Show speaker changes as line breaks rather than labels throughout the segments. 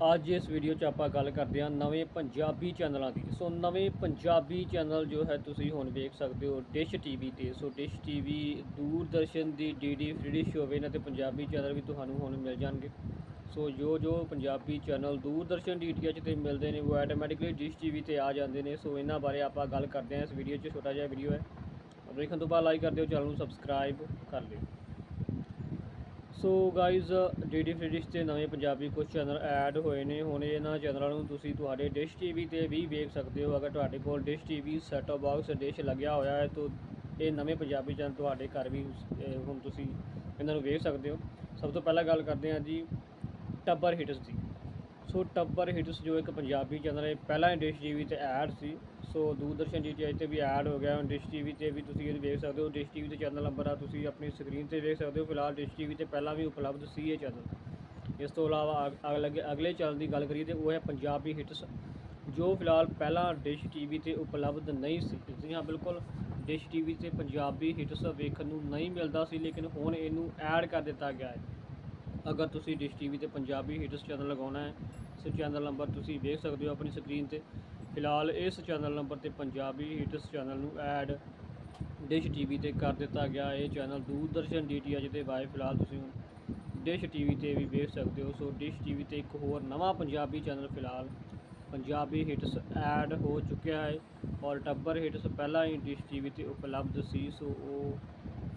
ਅੱਜ ਇਸ ਵੀਡੀਓ 'ਚ ਆਪਾਂ ਗੱਲ ਕਰਦੇ ਹਾਂ ਨਵੇਂ ਪੰਜਾਬੀ ਚੈਨਲਾਂ ਦੀ। ਸੋ ਨਵੇਂ ਪੰਜਾਬੀ ਚੈਨਲ ਜੋ ਹੈ ਤੁਸੀਂ ਹੁਣ ਵੇਖ ਸਕਦੇ ਹੋ ਡਿਸ਼ ਟੀਵੀ ਤੇ। ਸੋ ਡਿਸ਼ ਟੀਵੀ ਦੂਰਦਰਸ਼ਨ ਦੀ ਡੀਡੀ ਫ੍ਰੀ ਡਿਸ਼ ਹੋਵੇ ਇਹਨਾਂ ਤੇ ਪੰਜਾਬੀ ਚੈਨਲ ਵੀ ਤੁਹਾਨੂੰ ਹੁਣ ਮਿਲ ਜਾਣਗੇ। ਸੋ ਜੋ ਜੋ ਪੰਜਾਬੀ ਚੈਨਲ ਦੂਰਦਰਸ਼ਨ ਡੀਟੀਐਚ ਤੇ ਮਿਲਦੇ ਨੇ ਉਹ ਆਟੋਮੈਟਿਕਲੀ ਡਿਸ਼ ਟੀਵੀ ਤੇ ਆ ਜਾਂਦੇ ਨੇ। ਸੋ ਇਹਨਾਂ ਬਾਰੇ ਆਪਾਂ ਗੱਲ ਕਰਦੇ ਹਾਂ। ਇਸ ਵੀਡੀਓ 'ਚ ਛੋਟਾ ਜਿਹਾ ਵੀਡੀਓ ਹੈ। ਦੇਖਣ ਤੋਂ ਬਾਅਦ ਲਾਈਕ ਕਰ ਦਿਓ, ਚੈਨਲ ਨੂੰ ਸਬਸਕ੍ਰਾਈਬ ਕਰ ਲਿਓ। So guys DD free dish ਤੇ ਨਵੇਂ ਪੰਜਾਬੀ ਕੁਝ ਚੈਨਲ ਐਡ ਹੋਏ ਨੇ। ਹੁਣ ਇਹਨਾਂ ਚੈਨਲਾਂ ਨੂੰ ਤੁਸੀਂ ਤੁਹਾਡੇ ਡਿਸ਼ ਟੀਵੀ ਤੇ ਵੀ ਵੇਖ ਸਕਦੇ ਹੋ। ਅਗਰ ਤੁਹਾਡੇ ਕੋਲ dish TV set up box dish ਲੱਗਿਆ ਹੋਇਆ ਹੈ, ਤਾਂ ਇਹ ਨਵੇਂ ਪੰਜਾਬੀ ਚੈਨਲ ਤੁਹਾਡੇ ਘਰ ਵੀ ਹੁਣ ਤੁਸੀਂ ਇਹਨਾਂ ਨੂੰ ਵੇਖ ਸਕਦੇ ਹੋ। ਸਭ ਤੋਂ ਪਹਿਲਾਂ ਗੱਲ ਕਰਦੇ ਹਾਂ ਜੀ ਟੱਬਰ ਹਿਟਸ ਦੀ। ਸੋ ਟੱਬਰ ਹਿਟਸ ਜੋ ਇੱਕ ਪੰਜਾਬੀ ਚੈਨਲ ਹੈ, ਪਹਿਲਾਂ ਹੀ ਡਿਸ਼ ਟੀਵੀ ਤੇ ਐਡ ਸੀ। ਸੋ ਦੂਰਦਰਸ਼ਨ ਡੀਟੀਐਚ ਤੇ ਵੀ ਐਡ ਹੋ ਗਿਆ ਹੁਣ ਡਿਸ਼ ਟੀਵੀ ਤੇ ਵੀ ਤੁਸੀਂ ਇਹ ਵੇਖ ਸਕਦੇ ਹੋ ਡਿਸ਼ ਟੀਵੀ ਤੇ ਚੈਨਲ ਨੰਬਰ ਆ, ਤੁਸੀਂ ਆਪਣੀ ਸਕਰੀਨ ਤੇ ਦੇਖ ਸਕਦੇ ਹੋ। ਫਿਲਹਾਲ ਡਿਸ਼ ਟੀਵੀ ਤੇ ਪਹਿਲਾਂ ਵੀ ਉਪਲਬਧ ਸੀ ਇਹ ਚੈਨਲ ਇਸ ਤੋਂ ਇਲਾਵਾ ਅਗ- ਅਗਲੇ ਅਗਲੇ ਚੈਨਲ ਦੀ ਗੱਲ ਕਰੀਏ ਤੇ ਉਹ ਹੈ ਪੰਜਾਬੀ ਹਿੱਟਸ, ਜੋ ਫਿਲਹਾਲ ਪਹਿਲਾਂ ਡਿਸ਼ ਟੀਵੀ ਤੇ ਉਪਲਬਧ ਨਹੀਂ ਸੀ। ਜੀ ਹਾਂ, ਬਿਲਕੁਲ ਡਿਸ਼ ਟੀਵੀ ਤੇ ਪੰਜਾਬੀ ਹਿਟਸ ਵੇਖਣ ਨੂੰ ਨਹੀਂ ਮਿਲਦਾ ਸੀ, ਲੇਕਿਨ ਹੁਣ ਇਹਨੂੰ ਐਡ ਕਰ ਦਿੱਤਾ ਗਿਆ ਹੈ। ਅਗਰ ਤੁਸੀਂ ਡਿਸ਼ ਟੀਵੀ ਤੇ ਪੰਜਾਬੀ ਹਿਟਸ ਚੈਨਲ ਲਗਾਉਣਾ ਹੈ ਸੋ ਚੈਨਲ ਨੰਬਰ ਤੁਸੀਂ ਵੇਖ ਸਕਦੇ ਹੋ ਆਪਣੀ ਸਕਰੀਨ ਤੇ। ਫਿਲਹਾਲ ਇਸ ਚੈਨਲ ਨੰਬਰ ਤੇ ਪੰਜਾਬੀ ਹਿਟਸ ਚੈਨਲ ਨੂੰ ਐਡ ਡਿਸ਼ ਟੀਵੀ ਤੇ ਕਰ ਦਿੱਤਾ ਗਿਆ। ਇਹ ਚੈਨਲ ਦੂਰਦਰਸ਼ਨ ਡੀਟੀਐਚ ਦੇ ਬਾਰੇ ਫਿਲਹਾਲ ਤੁਸੀਂ ਹੁਣ ਡਿਸ਼ ਟੀਵੀ ਤੇ ਵੀ ਵੇਖ ਸਕਦੇ ਹੋ। ਸੋ ਡਿਸ਼ ਟੀਵੀ ਤੇ ਇੱਕ ਹੋਰ ਨਵਾਂ ਪੰਜਾਬੀ ਚੈਨਲ ਫਿਲਹਾਲ ਪੰਜਾਬੀ ਹਿਟਸ ਐਡ ਹੋ ਚੁੱਕਿਆ ਹੈ। ਔਰ ਟੱਬਰ ਹਿਟਸ ਪਹਿਲਾਂ ਹੀ ਡਿਸ਼ ਟੀਵੀ ਤੇ ਉਪਲਬਧ ਸੀ। ਸੋ ਉਹ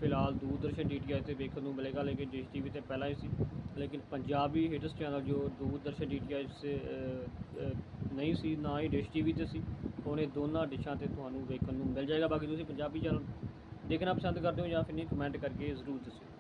ਫਿਲਹਾਲ ਦੂਰਦਰਸ਼ਨ ਡੀਟੀਐਚ ਤੇ ਵੇਖਣ ਨੂੰ ਮਿਲੇਗਾ ਲੇਕਿਨ ਡਿਸ਼ ਟੀਵੀ ਤੇ ਪਹਿਲਾਂ ਹੀ ਸੀ। ਲੇਕਿਨ ਪੰਜਾਬੀ ਹਿਟਸ ਚੈਨਲ ਜੋ ਦੂਰਦਰਸ਼ਨ ਡੀਟੀਐਚ ਸੇ ਅ, ਅ, ਨਹੀਂ ਸੀ ਨਾ ਹੀ ਡਿਸ਼ ਟੀਵੀ ਤੇ ਸੀ ਉਹਨੇ ਦੋਨਾਂ ਡਿਸ਼ਾਂ ਤੇ ਤੁਹਾਨੂੰ ਵੇਖਣ ਨੂੰ ਮਿਲ ਜਾਏਗਾ। ਬਾਕੀ ਤੁਸੀਂ ਪੰਜਾਬੀ ਚੈਨਲ ਦੇਖਣਾ ਪਸੰਦ ਕਰਦੇ ਹੋ ਜਾਂ ਫਿਰ ਨਹੀਂ ਕਮੈਂਟ ਕਰਕੇ ਜ਼ਰੂਰ ਦੱਸਿਓ।